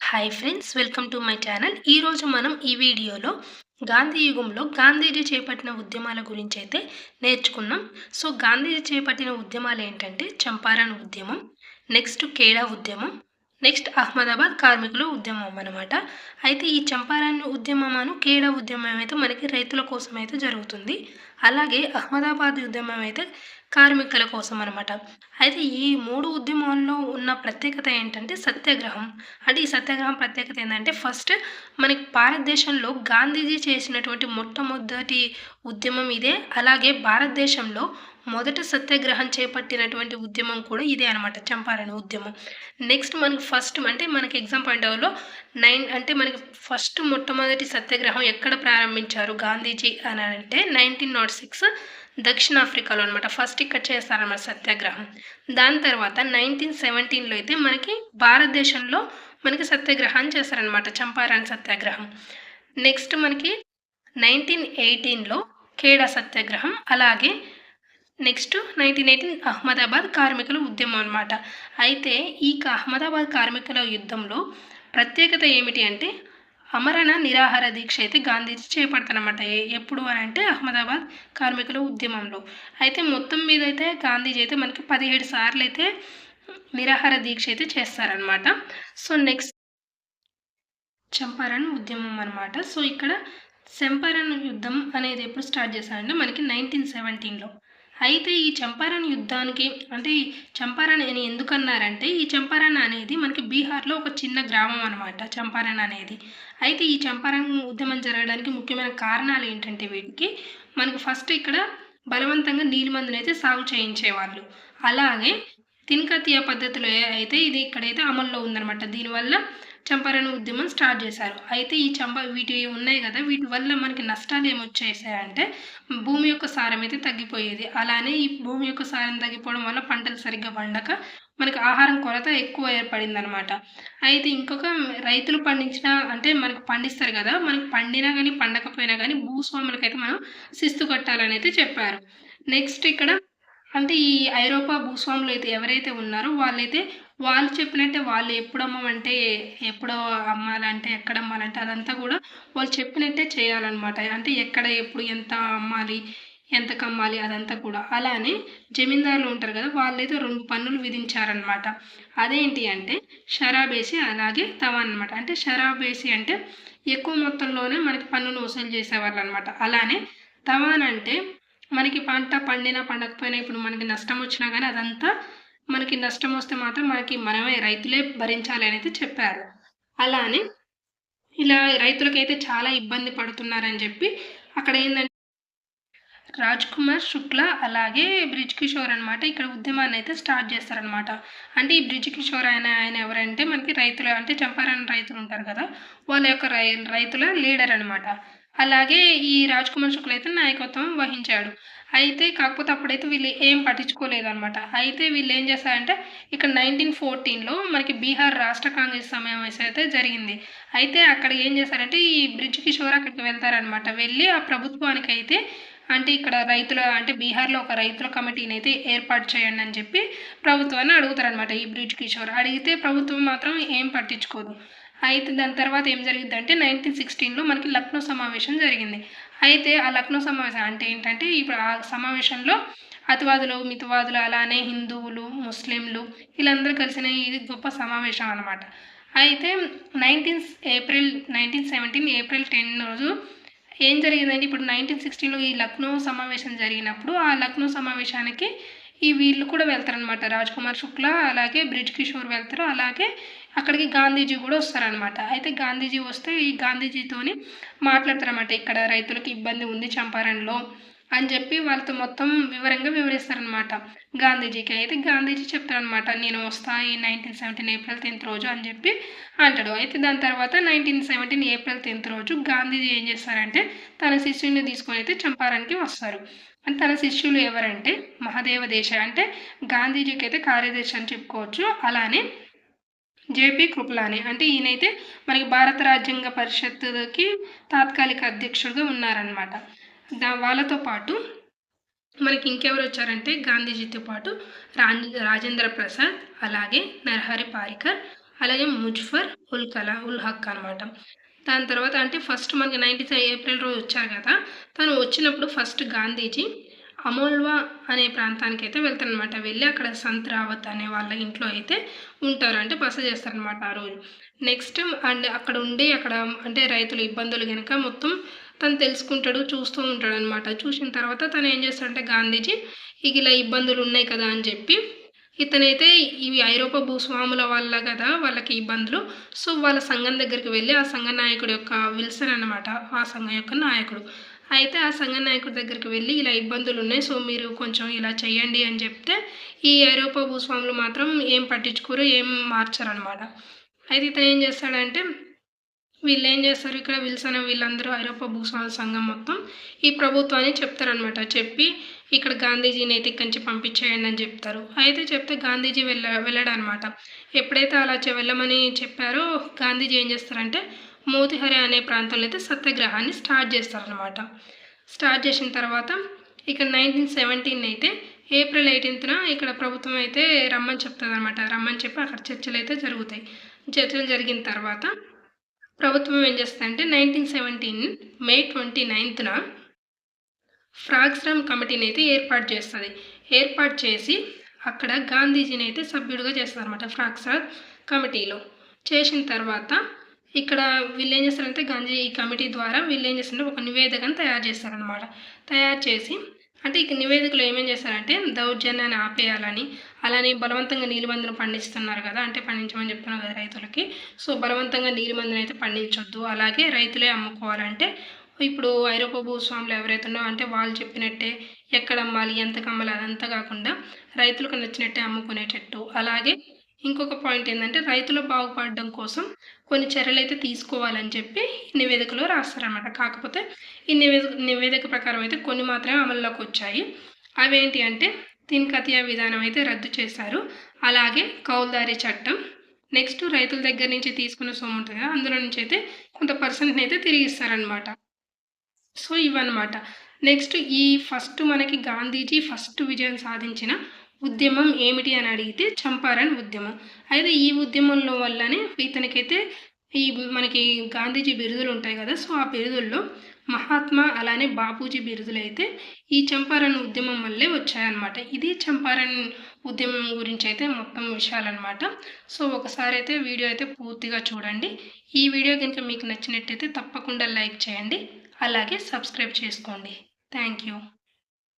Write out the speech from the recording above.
Hi friends welcome to my channel ఈరోజు మనం ఈ వీడియోలో గాంధీ యుగంలో గాంధీజీ చేపట్టిన ఉద్యమాల గురించి అయితే నేర్చుకున్నాం సో గాంధీజీ చేపట్టిన ఉద్యమాలు ఏంటంటే చంపారన్ ఉద్యమం నెక్స్ట్ కేడా ఉద్యమం నెక్స్ట్ అహ్మదాబాద్ కార్మికుల ఉద్యమం అనమాట అయితే ఈ చంపారన్ ఉద్యమం కేడా ఉద్యమం అయితే మనకి రైతుల కోసం అయితే జరుగుతుంది. అలాగే అహ్మదాబాద్ ఉద్యమం అయితే కార్మికుల కోసం అనమాట అయితే ఈ మూడు ఉద్యమాల్లో ఉన్న ప్రత్యేకత ఏంటంటే సత్యాగ్రహం. అంటే ఈ సత్యాగ్రహం ప్రత్యేకత ఏంటంటే ఫస్ట్ మనకి భారతదేశంలో గాంధీజీ చేసినటువంటి మొట్టమొదటి ఉద్యమం ఇదే. అలాగే భారతదేశంలో మొదట సత్యాగ్రహం చేపట్టినటువంటి ఉద్యమం కూడా ఇదే అనమాట చంపారణ ఉద్యమం. నెక్స్ట్ మనకి ఫస్ట్ అంటే మనకి ఎగ్జామ్ పాయింట్ ఆఫ్లో నైన్ అంటే మనకి ఫస్ట్ మొట్టమొదటి సత్యాగ్రహం ఎక్కడ ప్రారంభించారు గాంధీజీ అని అంటే నైన్టీన్ నాట్ సిక్స్ దక్షిణాఫ్రికాలో అనమాట ఫస్ట్ ఇక్కడ చేస్తారన్నమాట సత్యాగ్రహం. దాని తర్వాత నైన్టీన్ సెవెంటీన్లో అయితే మనకి భారతదేశంలో మనకి సత్యాగ్రహం చేస్తారనమాట చంపారన్ సత్యాగ్రహం. నెక్స్ట్ మనకి నైన్టీన్ ఎయిటీన్లో ఖేడా సత్యాగ్రహం అలాగే నెక్స్ట్ నైన్టీన్ ఎయిటీన్ అహ్మదాబాద్ కార్మికుల ఉద్యమం అనమాట అయితే ఈ అహ్మదాబాద్ కార్మికుల యుద్ధంలో ప్రత్యేకత ఏమిటి అంటే అమరణ నిరాహార దీక్ష అయితే గాంధీజీ చేపడతానమాట ఎప్పుడు అని అంటే అహ్మదాబాద్ కార్మికుల ఉద్యమంలో. అయితే మొత్తం మీద అయితే గాంధీజీ అయితే మనకి పదిహేడు సార్లు అయితే నిరాహార దీక్ష అయితే చేస్తారనమాట సో నెక్స్ట్ చంపారణ్ ఉద్యమం అనమాట సో ఇక్కడ చంపారణ్ యుద్ధం అనేది ఎప్పుడు స్టార్ట్ చేశారంటే మనకి నైన్టీన్ సెవెంటీన్లో. అయితే ఈ చంపారణ్ యుద్ధానికి అంటే ఈ చంపారణ్ అని ఎందుకన్నారంటే ఈ చంపారణ్ అనేది మనకి బీహార్లో ఒక చిన్న గ్రామం అనమాట చంపారణ్ అనేది. అయితే ఈ చంపారణ్ ఉద్యమం జరగడానికి ముఖ్యమైన కారణాలు ఏంటంటే వీటికి మనకి ఫస్ట్ ఇక్కడ బలవంతంగా నీలిమందుని అయితే సాగు చేయించేవాళ్ళు. అలాగే తిన్కతియా పద్ధతిలో అయితే ఇది ఇక్కడైతే అమల్లో ఉందన్నమాట. దీనివల్ల చంపారణ ఉద్యమం స్టార్ట్ చేశారు. అయితే ఈ చంప వీటి ఉన్నాయి కదా వీటి వల్ల మనకి నష్టాలు ఏమొచ్చేసాయంటే భూమి యొక్క సారం అయితే తగ్గిపోయేది. అలానే ఈ భూమి యొక్క సారం తగ్గిపోవడం వల్ల పంటలు సరిగ్గా పండక మనకి ఆహారం కొరత ఎక్కువ ఏర్పడింది అనమాట అయితే ఇంకొక రైతులు పండించిన అంటే మనకు పండిస్తారు కదా మనకి పండినా కానీ పండకపోయినా కానీ భూస్వాములకైతే మనం శిస్తు కట్టాలని అయితే చెప్పారు. నెక్స్ట్ ఇక్కడ అంటే ఈ ఐరోపా భూస్వాములు అయితే ఎవరైతే ఉన్నారో వాళ్ళైతే వాళ్ళు చెప్పినట్టే వాళ్ళు ఎప్పుడు అమ్మమంటే ఎప్పుడు అమ్మాలంటే ఎక్కడ అమ్మాలంటే అదంతా కూడా వాళ్ళు చెప్పినట్టే చేయాలన్నమాట. అంటే ఎక్కడ ఎప్పుడు ఎంత అమ్మాలి ఎంత కమ్మాలి అదంతా కూడా. అలానే జమీందారులు ఉంటారు కదా వాళ్ళైతే రెండు పన్నులు విధించారనమాట అదేంటి అంటే షరాబేసి అలాగే తవా అనమాట అంటే షరాబేసి అంటే ఎక్కువ మొత్తంలోనే మనకి పన్నును వసూలు చేసేవాళ్ళు అనమాట అలానే తవాన్ అంటే మనకి పంట పండినా పండకపోయినా ఇప్పుడు మనకి నష్టం వచ్చినా కానీ అదంతా మనకి నష్టం వస్తే మాత్రం మనకి మనమే రైతులే భరించాలి అనేది అయితే చెప్పారు అలానే ఇలా రైతులకైతే చాలా ఇబ్బంది పడుతున్నారని చెప్పి అక్కడ ఏంటంటే రాజ్ కుమార్ శుక్లా అలాగే బ్రిజ్ కిషోర్ అనమాట ఇక్కడ ఉద్యమాన్ని అయితే స్టార్ట్ చేస్తారనమాట అంటే ఈ బ్రిజ్ కిషోర్ ఆయన ఆయన ఎవరంటే మనకి రైతులు అంటే చంపారాయణ రైతులు ఉంటారు కదా వాళ్ళ యొక్క రై రైతుల లీడర్ అనమాట అలాగే ఈ రాజ్ కుమార్ శుక్లా అయితే నాయకత్వం వహించాడు. అయితే కాకపోతే అప్పుడైతే వీళ్ళు ఏం పట్టించుకోలేదు అనమాట అయితే వీళ్ళు ఏం చేశారంటే ఇక్కడ నైన్టీన్ ఫోర్టీన్లో మనకి బీహార్ రాష్ట్ర కాంగ్రెస్ సమావేశం అయితే జరిగింది. అయితే అక్కడ ఏం చేశారంటే ఈ బ్రిడ్జ్ కిషోర్ అక్కడికి వెళ్తారనమాట వెళ్ళి ఆ ప్రభుత్వానికి అయితే అంటే ఇక్కడ రైతుల అంటే బీహార్లో ఒక రైతుల కమిటీని అయితే ఏర్పాటు చేయండి అని చెప్పి ప్రభుత్వాన్ని అడుగుతారనమాట ఈ బ్రిడ్జ్ కిషోర్. అడిగితే ప్రభుత్వం మాత్రం ఏం పట్టించుకోదు. అయితే దాని తర్వాత ఏం జరిగింది అంటే నైన్టీన్ సిక్స్టీన్లో మనకి లక్నో సమావేశం జరిగింది. అయితే ఆ లక్నో సమావేశం అంటే ఏంటంటే ఇప్పుడు ఆ సమావేశంలో అతివాదులు మితవాదులు అలానే హిందువులు ముస్లింలు వీళ్ళందరూ కలిసిన ఇది గొప్ప సమావేశం అనమాట అయితే nineteen April nineteen seventeen April ten రోజు ఏం జరిగిందంటే ఇప్పుడు నైన్టీన్ సిక్స్టీన్లో ఈ లక్నో సమావేశం జరిగినప్పుడు ఆ లక్నో సమావేశానికి ఈ వీళ్ళు కూడా వెళ్తారనమాట రాజ్ కుమార్ శుక్లా అలాగే బ్రిజ్ కిషోర్ వెళ్తారు అలాగే అక్కడికి గాంధీజీ కూడా వస్తారనమాట అయితే గాంధీజీ వస్తే ఈ గాంధీజీతోని మాట్లాడతారనమాట ఇక్కడ రైతులకు ఇబ్బంది ఉంది చంపారణలో అని చెప్పి వాళ్ళతో మొత్తం వివరంగా వివరిస్తారనమాట గాంధీజీకి అయితే గాంధీజీ చెప్తారనమాట నేను వస్తా ఈ నైన్టీన్ సెవెంటీన్ ఏప్రిల్ టెన్త్ రోజు అని చెప్పి అంటాడు. అయితే దాని తర్వాత నైన్టీన్ సెవెంటీన్ ఏప్రిల్ టెన్త్ రోజు గాంధీజీ ఏం చేస్తారంటే తన శిష్యుని తీసుకొని అయితే చంపారానికి వస్తారు. అంటే తన శిష్యులు ఎవరంటే మహాదేవ దేశ అంటే గాంధీజీకి అయితే కార్యదర్శి అని చెప్పుకోవచ్చు. అలానే జేపీ కృపలాని. అంటే ఈయనైతే మనకి భారత రాజ్యాంగ పరిషత్తుకి తాత్కాలిక అధ్యక్షుడిగా ఉన్నారనమాట దా వాళ్ళతో పాటు మనకి ఇంకెవరు వచ్చారంటే గాంధీజీతో పాటు రాజ్ రాజేంద్ర ప్రసాద్ అలాగే నరహరి పారికర్ అలాగే ముజ్ఫర్ ఉల్ కలా ఉల్ హక్ అనమాట దాని తర్వాత అంటే ఫస్ట్ మనకి నైన్టీన్ ఏప్రిల్ రోజు వచ్చారు కదా. తను వచ్చినప్పుడు ఫస్ట్ గాంధీజీ అమోల్వా అనే ప్రాంతానికి అయితే వెళ్తారనమాట వెళ్ళి అక్కడ సంత్ రావత్ అనే వాళ్ళ ఇంట్లో అయితే ఉంటారు. అంటే బస చేస్తారనమాట ఆ రోజు. నెక్స్ట్ అండ్ అక్కడ ఉండి అక్కడ అంటే రైతుల ఇబ్బందులు కనుక మొత్తం తను తెలుసుకుంటాడు చూస్తూ ఉంటాడు అనమాట చూసిన తర్వాత తను ఏం చేస్తాడంటే గాంధీజీ ఇక ఇలా ఇబ్బందులు ఉన్నాయి కదా అని చెప్పి ఇతనైతే ఇవి ఐరోపా భూస్వాముల వల్ల కదా వాళ్ళకి ఇబ్బందులు. సో వాళ్ళ సంఘం దగ్గరికి వెళ్ళి ఆ సంఘ నాయకుడు యొక్క విల్సన్ అనమాట ఆ సంఘం యొక్క నాయకుడు. అయితే ఆ సంఘ నాయకుడి దగ్గరికి వెళ్ళి ఇలా ఇబ్బందులు ఉన్నాయి సో మీరు కొంచెం ఇలా చేయండి అని చెప్తే ఈ ఐరోపా భూస్వాములు మాత్రం ఏం పట్టించుకోరు ఏం మార్చరనమాట అయితే ఇతను ఏం చేస్తాడంటే వీళ్ళు ఏం చేస్తారు ఇక్కడ విల్సన్ వీళ్ళందరూ ఐరోపా భూస్వాముల సంఘం మొత్తం ఈ ప్రభుత్వాన్ని చెప్తారనమాట చెప్పి ఇక్కడ గాంధీజీని అయితే ఇక్కడి నుంచి పంపించేయండి అని చెప్తారు. అయితే చెప్తే గాంధీజీ వెళ్ళ వెళ్ళాడనమాట ఎప్పుడైతే అలా వెళ్ళమని చెప్పారో గాంధీజీ ఏం చేస్తారంటే మోతిహరి అనే ప్రాంతంలో అయితే సత్యాగ్రహాన్ని స్టార్ట్ చేస్తారనమాట స్టార్ట్ చేసిన తర్వాత ఇక్కడ నైన్టీన్ సెవెంటీన్ అయితే ఏప్రిల్ ఎయిటీన్త్న ఇక్కడ ప్రభుత్వం అయితే రమ్మని చెప్తుంది అనమాట రమ్మని చెప్పి అక్కడ చర్చలు అయితే జరుగుతాయి. చర్చలు జరిగిన తర్వాత ప్రభుత్వం ఏం చేస్తుందంటే నైన్టీన్ సెవెంటీన్ మే ట్వంటీ నైన్త్న ఫ్రాగ్స్రామ్ కమిటీని అయితే ఏర్పాటు చేస్తుంది. ఏర్పాటు చేసి అక్కడ గాంధీజీని అయితే సభ్యుడిగా చేస్తారు అనమాట ఫ్రాగ్స్రామ్ కమిటీలో. చేసిన తర్వాత ఇక్కడ వీళ్ళు ఏం చేస్తారంటే గాంధీ ఈ కమిటీ ద్వారా వీళ్ళు ఏం చేస్తారంటే ఒక నివేదికను తయారు చేస్తారనమాట తయారు చేసి అంటే ఇక నివేదికలో ఏమేం చేస్తారంటే దౌర్జన్యాన్ని ఆపేయాలని అలానే బలవంతంగా నీలిమందును పండిస్తున్నారు కదా అంటే పండించమని చెప్తున్నారు కదా రైతులకి. సో బలవంతంగా నీలిమందును అయితే పండించొద్దు అలాగే రైతులే అమ్ముకోవాలంటే ఇప్పుడు ఐరోపా భూస్వాములు ఎవరైతే ఉన్నారో అంటే వాళ్ళు చెప్పినట్టే ఎక్కడ అమ్మాలి కమ్మాలి అమ్మాలి అదంతా కాకుండా రైతులకు నచ్చినట్టే అమ్ముకునేటట్టు అలాగే ఇంకొక పాయింట్ ఏంటంటే రైతులు బాగుపడడం కోసం కొన్ని చర్యలు అయితే తీసుకోవాలని చెప్పి నివేదికలో రాస్తారనమాట కాకపోతే ఈ నివేదిక నివేదిక ప్రకారం అయితే కొన్ని మాత్రమే అమల్లోకి వచ్చాయి. అవేంటి అంటే తిన్కతియా విధానం అయితే రద్దు చేశారు. అలాగే కౌల్దారీ చట్టం. నెక్స్ట్ రైతుల దగ్గర నుంచి తీసుకున్న సొమ్ము ఉంటుంది కదా అందులో నుంచి అయితే కొంత పర్సెంట్ని అయితే తిరిగి ఇస్తారనమాట సో ఇవన్నమాట. నెక్స్ట్ ఈ ఫస్ట్ మనకి గాంధీజీ ఫస్ట్ విజయం సాధించిన ఉద్యమం ఏమిటి అని అడిగితే చంపారన్ ఉద్యమం. అయితే ఈ ఉద్యమంలో వల్లనే ఇతనికైతే ఈ మనకి గాంధీజీ బిరుదులు ఉంటాయి కదా సో ఆ బిరుదుల్లో మహాత్మా అలానే బాపూజీ బిరుదులు అయితే ఈ చంపారన్ ఉద్యమం వల్లే వచ్చాయన్నమాట. ఇది చంపారన్ ఉద్యమం గురించి అయితే మొత్తం విషయాలన్నమాట. సో ఒకసారి అయితే వీడియో అయితే పూర్తిగా చూడండి. ఈ వీడియో కనుక మీకు నచ్చినట్టయితే తప్పకుండా లైక్ చేయండి. అలాగే సబ్స్క్రైబ్ చేసుకోండి. Thank you.